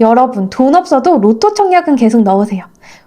여러분, 돈 없어도 로또 청약은 계속 넣으세요.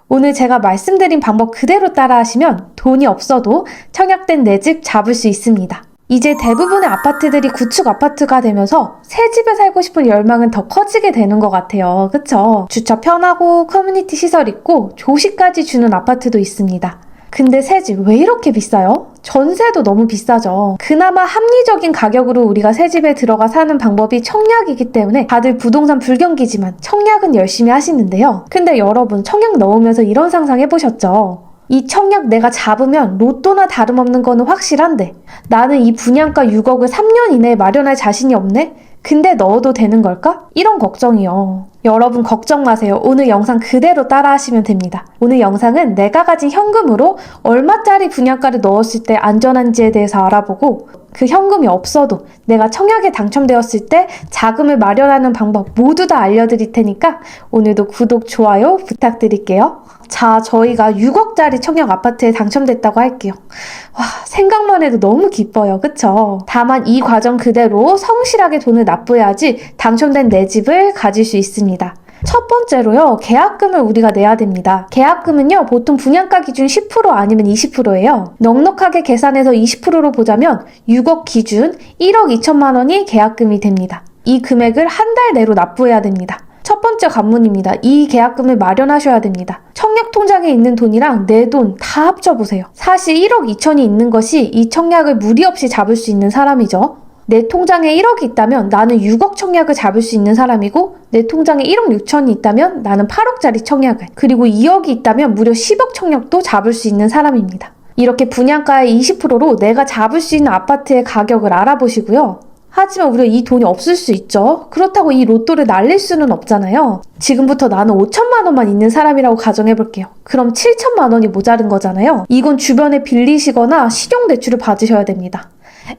오늘 제가 말씀드린 방법 그대로 따라 하시면 돈이 없어도 청약된 내 집 잡을 수 있습니다. 이제 대부분의 아파트들이 구축 아파트가 되면서 새 집에 살고 싶은 열망은 더 커지게 되는 것 같아요. 그쵸? 주차 편하고 커뮤니티 시설 있고 조식까지 주는 아파트도 있습니다. 근데 새 집 왜 이렇게 비싸요? 전세도 너무 비싸죠. 그나마 합리적인 가격으로 우리가 새 집에 들어가 사는 방법이 청약이기 때문에 다들 부동산 불경기지만 청약은 열심히 하시는데요. 근데 여러분 청약 넣으면서 이런 상상 해보셨죠? 이 청약 내가 잡으면 로또나 다름없는 거는 확실한데 나는 이 분양가 6억을 3년 이내에 마련할 자신이 없네? 근데 넣어도 되는 걸까? 이런 걱정이요. 여러분 걱정 마세요. 오늘 영상 그대로 따라 하시면 됩니다. 오늘 영상은 내가 가진 현금으로 얼마짜리 분양가를 넣었을 때 안전한지에 대해서 알아보고 그 현금이 없어도 내가 청약에 당첨되었을 때 자금을 마련하는 방법 모두 다 알려드릴 테니까 오늘도 구독, 좋아요 부탁드릴게요. 자, 저희가 6억짜리 청약 아파트에 당첨됐다고 할게요. 와, 생각만 해도 너무 기뻐요. 그쵸? 다만 이 과정 그대로 성실하게 돈을 납부해야지 당첨된 내 집을 가질 수 있습니다. 첫 번째로요, 계약금을 우리가 내야 됩니다. 계약금은요, 보통 분양가 기준 10% 아니면 20%예요. 넉넉하게 계산해서 20%로 보자면 6억 기준 1억 2천만 원이 계약금이 됩니다. 이 금액을 한 달 내로 납부해야 됩니다. 첫 번째 관문입니다. 이 계약금을 마련하셔야 됩니다. 청약 통장에 있는 돈이랑 내 돈 다 합쳐보세요. 사실 1억 2천이 있는 것이 이 청약을 무리 없이 잡을 수 있는 사람이죠. 내 통장에 1억이 있다면 나는 6억 청약을 잡을 수 있는 사람이고 내 통장에 1억 6천이 있다면 나는 8억짜리 청약을 그리고 2억이 있다면 무려 10억 청약도 잡을 수 있는 사람입니다. 이렇게 분양가의 20%로 내가 잡을 수 있는 아파트의 가격을 알아보시고요. 하지만 우리가 이 돈이 없을 수 있죠. 그렇다고 이 로또를 날릴 수는 없잖아요. 지금부터 나는 5천만 원만 있는 사람이라고 가정해 볼게요. 그럼 7천만 원이 모자른 거잖아요. 이건 주변에 빌리시거나 신용대출을 받으셔야 됩니다.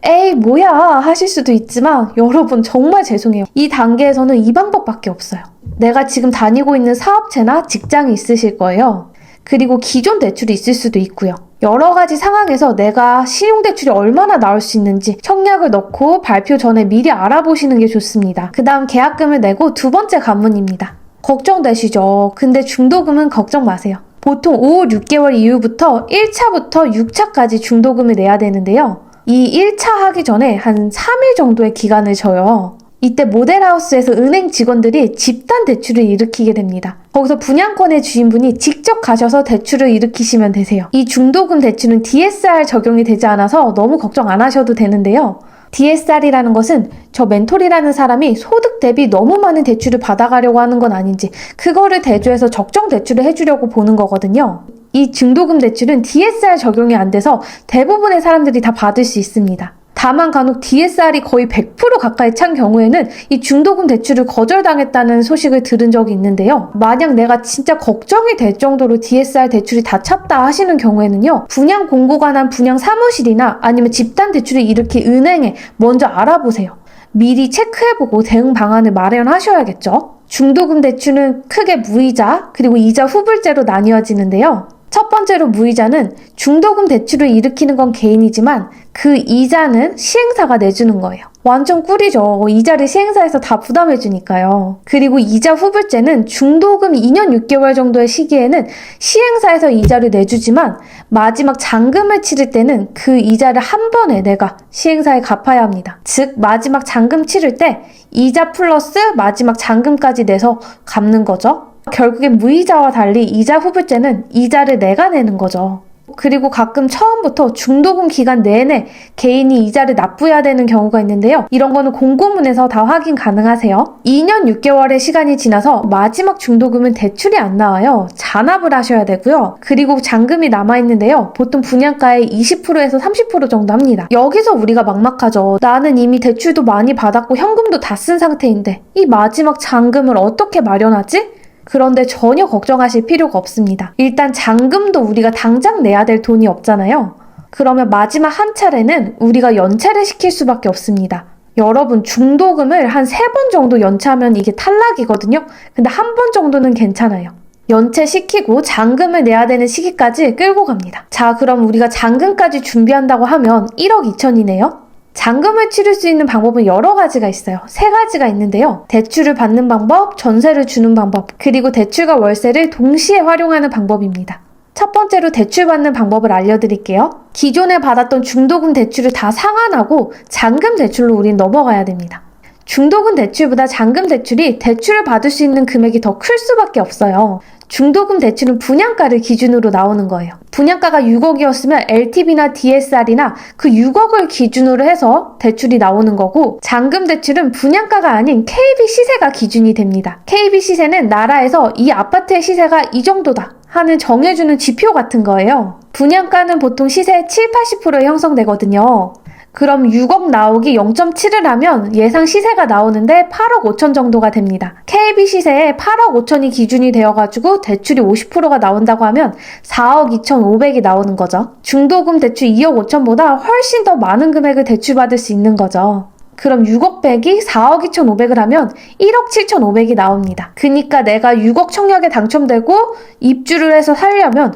에이, 뭐야, 하실 수도 있지만, 여러분, 정말 죄송해요. 이 단계에서는 이 방법밖에 없어요. 내가 지금 다니고 있는 사업체나 직장이 있으실 거예요. 그리고 기존 대출이 있을 수도 있고요. 여러 가지 상황에서 내가 신용대출이 얼마나 나올 수 있는지 청약을 넣고 발표 전에 미리 알아보시는 게 좋습니다. 그 다음 계약금을 내고 두 번째 관문입니다. 걱정되시죠? 근데 중도금은 걱정 마세요. 보통 5, 6개월 이후부터 1차부터 6차까지 중도금을 내야 되는데요. 이 1차 하기 전에 한 3일 정도의 기간을 줘요. 이때 모델하우스에서 은행 직원들이 집단 대출을 일으키게 됩니다. 거기서 분양권의 주인분이 직접 가셔서 대출을 일으키시면 되세요. 이 중도금 대출은 DSR 적용이 되지 않아서 너무 걱정 안 하셔도 되는데요. DSR이라는 것은 저 멘토리라는 사람이 소득 대비 너무 많은 대출을 받아가려고 하는 건 아닌지 그거를 대조해서 적정 대출을 해주려고 보는 거거든요. 이 중도금 대출은 DSR 적용이 안 돼서 대부분의 사람들이 다 받을 수 있습니다. 다만 간혹 DSR이 거의 100% 가까이 찬 경우에는 이 중도금 대출을 거절당했다는 소식을 들은 적이 있는데요. 만약 내가 진짜 걱정이 될 정도로 DSR 대출이 다 찼다 하시는 경우에는요. 분양 공고가 난 분양 사무실이나 아니면 집단 대출을 일으킨 은행에 먼저 알아보세요. 미리 체크해보고 대응 방안을 마련하셔야겠죠. 중도금 대출은 크게 무이자 그리고 이자 후불제로 나뉘어지는데요. 첫 번째로 무이자는 중도금 대출을 일으키는 건 개인이지만 그 이자는 시행사가 내주는 거예요. 완전 꿀이죠. 이자를 시행사에서 다 부담해주니까요. 그리고 이자 후불제는 중도금 2년 6개월 정도의 시기에는 시행사에서 이자를 내주지만 마지막 잔금을 치를 때는 그 이자를 한 번에 내가 시행사에 갚아야 합니다. 즉, 마지막 잔금 치를 때 이자 플러스 마지막 잔금까지 내서 갚는 거죠. 결국엔 무이자와 달리 이자 후불제는 이자를 내가 내는 거죠. 그리고 가끔 처음부터 중도금 기간 내내 개인이 이자를 납부해야 되는 경우가 있는데요. 이런 거는 공고문에서 다 확인 가능하세요. 2년 6개월의 시간이 지나서 마지막 중도금은 대출이 안 나와요. 잔압을 하셔야 되고요. 그리고 잔금이 남아있는데요. 보통 분양가의 20%에서 30% 정도 합니다. 여기서 우리가 막막하죠. 나는 이미 대출도 많이 받았고 현금도 다 쓴 상태인데 이 마지막 잔금을 어떻게 마련하지? 그런데 전혀 걱정하실 필요가 없습니다. 일단 잔금도 우리가 당장 내야 될 돈이 없잖아요. 그러면 마지막 한 차례는 우리가 연체를 시킬 수밖에 없습니다. 여러분 중도금을 한 세 번 정도 연체하면 이게 탈락이거든요. 근데 한 번 정도는 괜찮아요. 연체시키고 잔금을 내야 되는 시기까지 끌고 갑니다. 자, 그럼 우리가 잔금까지 준비한다고 하면 1억 2천이네요. 잔금을 치를 수 있는 방법은 여러 가지가 있어요. 세 가지가 있는데요. 대출을 받는 방법, 전세를 주는 방법, 그리고 대출과 월세를 동시에 활용하는 방법입니다. 첫 번째로 대출 받는 방법을 알려드릴게요. 기존에 받았던 중도금 대출을 다 상환하고 잔금 대출로 우린 넘어가야 됩니다. 중도금 대출보다 잔금 대출이 대출을 받을 수 있는 금액이 더 클 수밖에 없어요. 중도금 대출은 분양가를 기준으로 나오는 거예요. 분양가가 6억이었으면 LTV나 DSR이나 그 6억을 기준으로 해서 대출이 나오는 거고 잔금 대출은 분양가가 아닌 KB 시세가 기준이 됩니다. KB 시세는 나라에서 이 아파트의 시세가 이 정도다 하는 정해주는 지표 같은 거예요. 분양가는 보통 시세의 7, 80%에 형성되거든요. 그럼 6억 나오기 0.7을 하면 예상 시세가 나오는데 8억 5천 정도가 됩니다. KB 시세에 8억 5천이 기준이 되어가지고 대출이 50%가 나온다고 하면 4억 2천5백이 나오는 거죠. 중도금 대출 2억 5천보다 훨씬 더 많은 금액을 대출받을 수 있는 거죠. 그럼 6억 100이 4억 2천5백을 하면 1억 7천5백이 나옵니다. 그니까 내가 6억 청약에 당첨되고 입주를 해서 살려면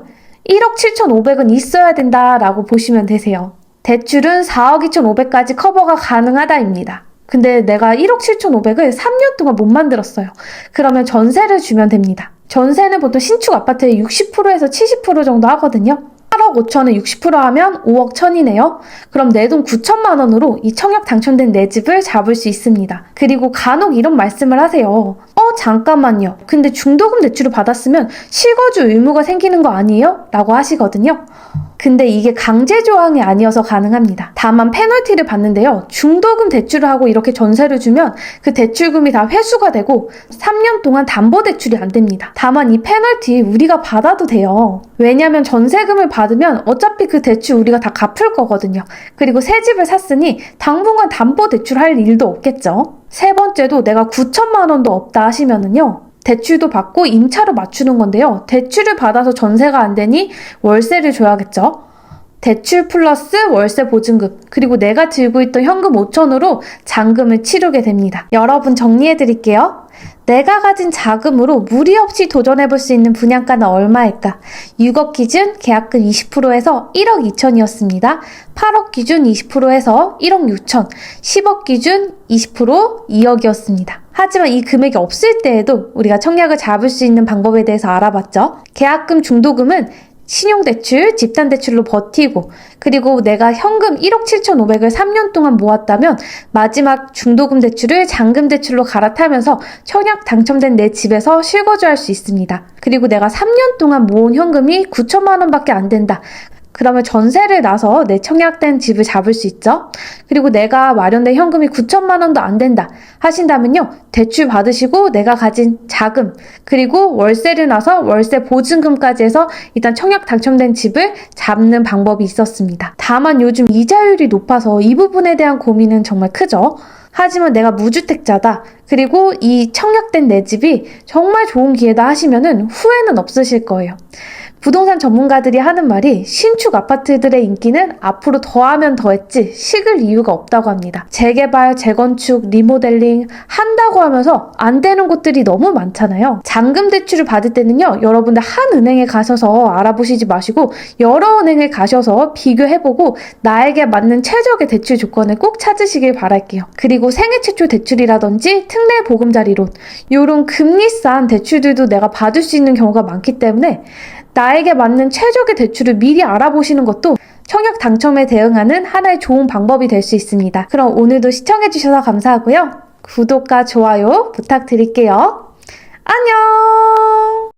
1억 7천5백은 있어야 된다라고 보시면 되세요. 대출은 4억 2천5백까지 커버가 가능하다입니다. 근데 내가 1억 7천5백을 3년 동안 못 만들었어요. 그러면 전세를 주면 됩니다. 전세는 보통 신축 아파트의 60%에서 70% 정도 하거든요. 8억 5천을 60% 하면 5억 1천이네요. 그럼 내 돈 9천만 원으로 이 청약 당첨된 내 집을 잡을 수 있습니다. 그리고 간혹 이런 말씀을 하세요. 어, 잠깐만요. 근데 중도금 대출을 받았으면 실거주 의무가 생기는 거 아니에요? 라고 하시거든요. 근데 이게 강제 조항이 아니어서 가능합니다. 다만 페널티를 받는데요. 중도금 대출을 하고 이렇게 전세를 주면 그 대출금이 다 회수가 되고 3년 동안 담보 대출이 안 됩니다. 다만 이 페널티 우리가 받아도 돼요. 왜냐면 전세금을 받으면 어차피 그 대출 우리가 다 갚을 거거든요. 그리고 새 집을 샀으니 당분간 담보 대출할 일도 없겠죠. 세 번째도 내가 9천만 원도 없다 하시면은요. 대출도 받고 임차로 맞추는 건데요. 대출을 받아서 전세가 안 되니 월세를 줘야겠죠. 대출 플러스 월세 보증금, 그리고 내가 들고 있던 현금 5천으로 잔금을 치르게 됩니다. 여러분 정리해 드릴게요. 내가 가진 자금으로 무리 없이 도전해볼 수 있는 분양가는 얼마일까? 6억 기준 계약금 20%에서 1억 2천이었습니다. 8억 기준 20%에서 1억 6천, 10억 기준 20% 2억이었습니다. 하지만 이 금액이 없을 때에도 우리가 청약을 잡을 수 있는 방법에 대해서 알아봤죠. 계약금 중도금은 신용대출, 집단대출로 버티고, 그리고 내가 현금 1억 7천5백을 3년 동안 모았다면, 마지막 중도금 대출을 잔금 대출로 갈아타면서 청약 당첨된 내 집에서 실거주할 수 있습니다. 그리고 내가 3년 동안 모은 현금이 9천만 원 밖에 안 된다. 그러면 전세를 나서 내 청약된 집을 잡을 수 있죠. 그리고 내가 마련된 현금이 9천만 원도 안 된다 하신다면요. 대출 받으시고 내가 가진 자금 그리고 월세를 나서 월세 보증금까지 해서 일단 청약 당첨된 집을 잡는 방법이 있었습니다. 다만 요즘 이자율이 높아서 이 부분에 대한 고민은 정말 크죠. 하지만 내가 무주택자다. 그리고 이 청약된 내 집이 정말 좋은 기회다 하시면은 후회는 없으실 거예요. 부동산 전문가들이 하는 말이 신축 아파트들의 인기는 앞으로 더하면 더했지 식을 이유가 없다고 합니다. 재개발, 재건축, 리모델링 한다고 하면서 안 되는 곳들이 너무 많잖아요. 잔금 대출을 받을 때는요, 여러분들 한 은행에 가셔서 알아보시지 마시고 여러 은행에 가셔서 비교해보고 나에게 맞는 최적의 대출 조건을 꼭 찾으시길 바랄게요. 그리고 생애 최초 대출이라든지 특례 보금자리론 이런 금리 싼 대출들도 내가 받을 수 있는 경우가 많기 때문에 나에게 맞는 최적의 대출을 미리 알아보시는 것도 청약 당첨에 대응하는 하나의 좋은 방법이 될 수 있습니다. 그럼 오늘도 시청해주셔서 감사하고요. 구독과 좋아요 부탁드릴게요. 안녕!